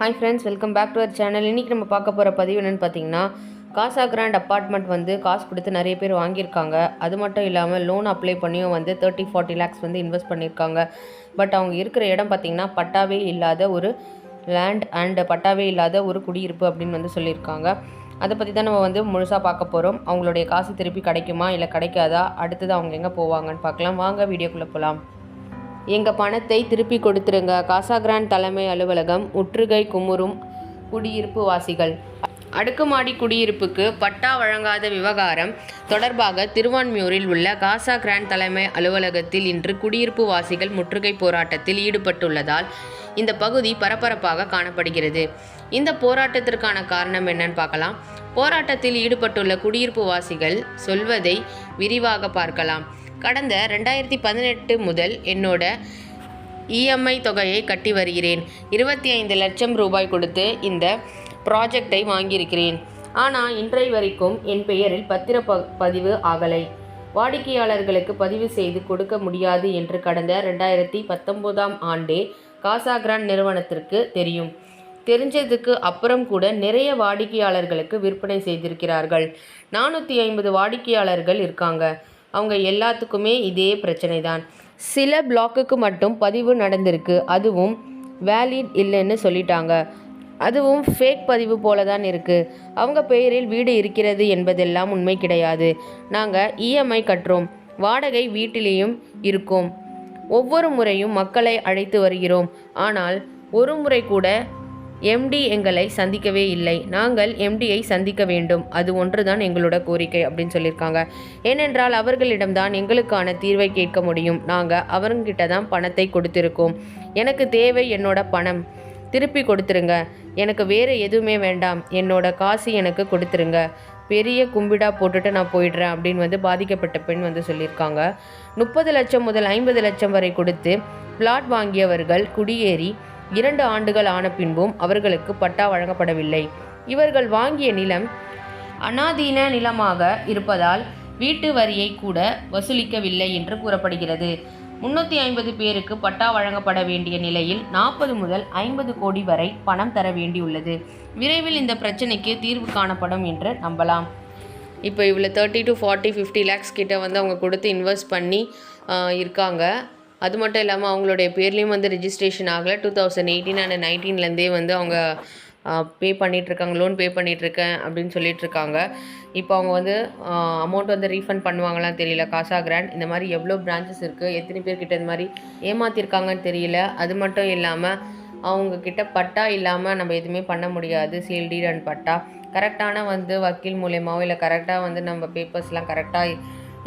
Hi friends welcome back to our channel இன்றைக்கி நம்ம பார்க்க போகிற பதிவு என்னென்னு பார்த்தீங்கன்னா காசா கிராண்ட் அப்பார்ட்மெண்ட் வந்து காசு கொடுத்து நிறைய பேர் வாங்கியிருக்காங்க. அது மட்டும் இல்லாமல் லோன் அப்ளை பண்ணியும் வந்து தேர்ட்டி ஃபார்ட்டி லேக்ஸ் வந்து இன்வெஸ்ட் பண்ணியிருக்காங்க. பட் அவங்க இருக்கிற இடம் பார்த்திங்கன்னா பட்டாவே இல்லாத ஒரு லேண்ட் அண்ட் பட்டாவே இல்லாத ஒரு குடியிருப்பு அப்படின்னு வந்து சொல்லியிருக்காங்க. அதை பற்றி தான் நம்ம வந்து முழுசாக பார்க்க போகிறோம் அவங்களுடைய காசு திருப்பி கிடைக்குமா இல்லை கிடைக்காதா? அடுத்தது அவங்க எங்கே போவாங்கன்னு பார்க்கலாம். வாங்க வீடியோக்குள்ளே போகலாம் எங்கள் பணத்தை திருப்பி கொடுத்துருங்க. காசா கிராண்ட் தலைமை அலுவலகம் முற்றுகை குமுறும் குடியிருப்பு வாசிகள் அடுக்குமாடி குடியிருப்புக்கு பட்டா வழங்காத விவகாரம் தொடர்பாக திருவான்மியூரில் உள்ள காசா கிராண்ட் தலைமை அலுவலகத்தில் இன்று குடியிருப்பு வாசிகள் முற்றுகை போராட்டத்தில் ஈடுபட்டுள்ளதால் இந்த பகுதி பரபரப்பாக காணப்படுகிறது. இந்த போராட்டத்திற்கான காரணம் என்னன்னு பார்க்கலாம். போராட்டத்தில் ஈடுபட்டுள்ள குடியிருப்பு வாசிகள் சொல்வதை விரிவாக பார்க்கலாம். கடந்த ரெண்டாயிரத்தி பதினெட்டு முதல் என்னோட இஎம்ஐ தொகையை கட்டி வருகிறேன். இருபத்தி ஐந்து லட்சம் ரூபாய் கொடுத்து இந்த ப்ராஜெக்டை வாங்கியிருக்கிறேன். ஆனால் இன்றை வரைக்கும் என் பெயரில் பத்திர ப பதிவு ஆகலை. வாடிக்கையாளர்களுக்கு பதிவு செய்து கொடுக்க முடியாது என்று கடந்த ரெண்டாயிரத்தி பத்தொம்போதாம் ஆண்டே காசாகிரான் நிறுவனத்திற்கு தெரியும். தெரிஞ்சதுக்கு அப்புறம் கூட நிறைய வாடிக்கையாளர்களுக்கு விற்பனை செய்திருக்கிறார்கள். நானூற்றி ஐம்பது வாடிக்கையாளர்கள் இருக்காங்க. அவங்க எல்லாத்துக்குமே இதே பிரச்சனை தான் சில பிளாக்குக்கு மட்டும் பதிவு நடந்திருக்கு. அதுவும் வேலிட் இல்லைன்னு சொல்லிட்டாங்க. அதுவும் ஃபேக் பதிவு போல தான் இருக்குது அவங்க பெயரில் வீடு இருக்கிறது என்பதெல்லாம் உண்மை கிடையாது. நாங்கள் இஎம்ஐ கட்டுறோம். வாடகை வீட்டிலேயும் இருக்கோம். ஒவ்வொரு முறையும் மக்களை அழைத்து வருகிறோம். ஆனால் ஒரு முறை கூட எம்டி எங்களை சந்திக்கவே இல்லை. நாங்கள் எம்டியை சந்திக்க வேண்டும். அது ஒன்றுதான் எங்களோட கோரிக்கை அப்படின்னு சொல்லியிருக்காங்க. ஏனென்றால் அவர்களிடம்தான் எங்களுக்கான தீர்வை கேட்க முடியும். நாங்கள் அவர்கிட்ட தான் பணத்தை கொடுத்துருக்கோம். எனக்கு தேவை என்னோட பணம். திருப்பி கொடுத்துருங்க. எனக்கு வேறு எதுவுமே வேண்டாம். என்னோட காசு எனக்கு கொடுத்துருங்க. பெரிய கும்பிடா போட்டுட்டு நான் போயிடுறேன் அப்படின்னு வந்து பாதிக்கப்பட்ட பெண் வந்து சொல்லியிருக்காங்க. முப்பது லட்சம் முதல் ஐம்பது லட்சம் வரை கொடுத்து பிளாட் வாங்கியவர்கள் குடியேறி இரண்டு ஆண்டுகள் ஆன பின்பும் அவர்களுக்கு பட்டா வழங்கப்படவில்லை. இவர்கள் வாங்கிய நிலம் அனாதீன நிலமாக இருப்பதால் வீட்டு வரியை கூட வசூலிக்கவில்லை என்று கூறப்படுகிறது. முன்னூற்றி ஐம்பது பேருக்கு பட்டா வழங்கப்பட வேண்டிய நிலையில் நாற்பது முதல் ஐம்பது கோடி வரை பணம் தர வேண்டியுள்ளது. விரைவில் இந்த பிரச்சனைக்கு தீர்வு காணப்படும் என்று நம்பலாம். இப்போ இவ்வளோ thirty to forty fifty lakhs கிட்ட வந்து அவங்க கொடுத்து இன்வெஸ்ட் பண்ணி இருக்காங்க. அது மட்டும் இல்லாமல் அவங்களுடைய பேர்லேயும் வந்து ரிஜிஸ்ட்ரேஷன் ஆகலை. டூ தௌசண்ட் எயிட்டீன் அண்ட் நைன்டீன்லேருந்தே வந்து அவங்க பே பண்ணிகிட்ருக்காங்க லோன் பே பண்ணிகிட்ருக்கேன் அப்படின்னு சொல்லிகிட்ருக்காங்க இப்போ அவங்க வந்து அமௌண்ட் வந்து ரீஃபண்ட் பண்ணுவாங்களாம் தெரியல. காசா கிராண்ட் இந்த மாதிரி எவ்வளோ பிரான்ச்சஸ் இருக்குது எத்தனை பேர்கிட்ட இந்த மாதிரி ஏமாற்றிருக்காங்கன்னு தெரியல. அது மட்டும் இல்லாமல் அவங்கக்கிட்ட பட்டா இல்லாமல் நம்ம எதுவுமே பண்ண முடியாது. சேல் டீட் அண்ட் பட்டா கரெக்டான வந்து வக்கீல் மூலயமாவோ இல்லை கரெக்டாக வந்து நம்ம பேப்பர்ஸ்லாம் கரெக்டாக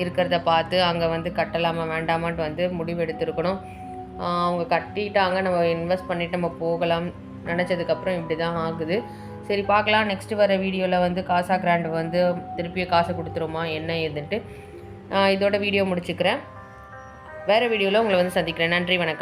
இருக்கிறத பார்த்து அங்கே வந்து கட்டலாமா வேண்டாமான்ட்டு வந்து முடிவு எடுத்திருக்கணும் அவங்க கட்டிட்டாங்க. நம்ம இன்வெஸ்ட் பண்ணிவிட்டு நம்ம போகலாம். நினச்சதுக்கப்புறம் இப்படி தான் ஆகுது. சரி பார்க்கலாம். நெக்ஸ்ட் வர வீடியோவில் வந்து காசா கிராண்ட் வந்து திருப்பியும் காசை கொடுத்துருமா என்ன ஏதுன்ட்டு. இதோட வீடியோ முடிச்சுக்கிறேன். வேறு வீடியோவில் உங்களை வந்து சந்திக்கிறேன். நன்றி வணக்கம்.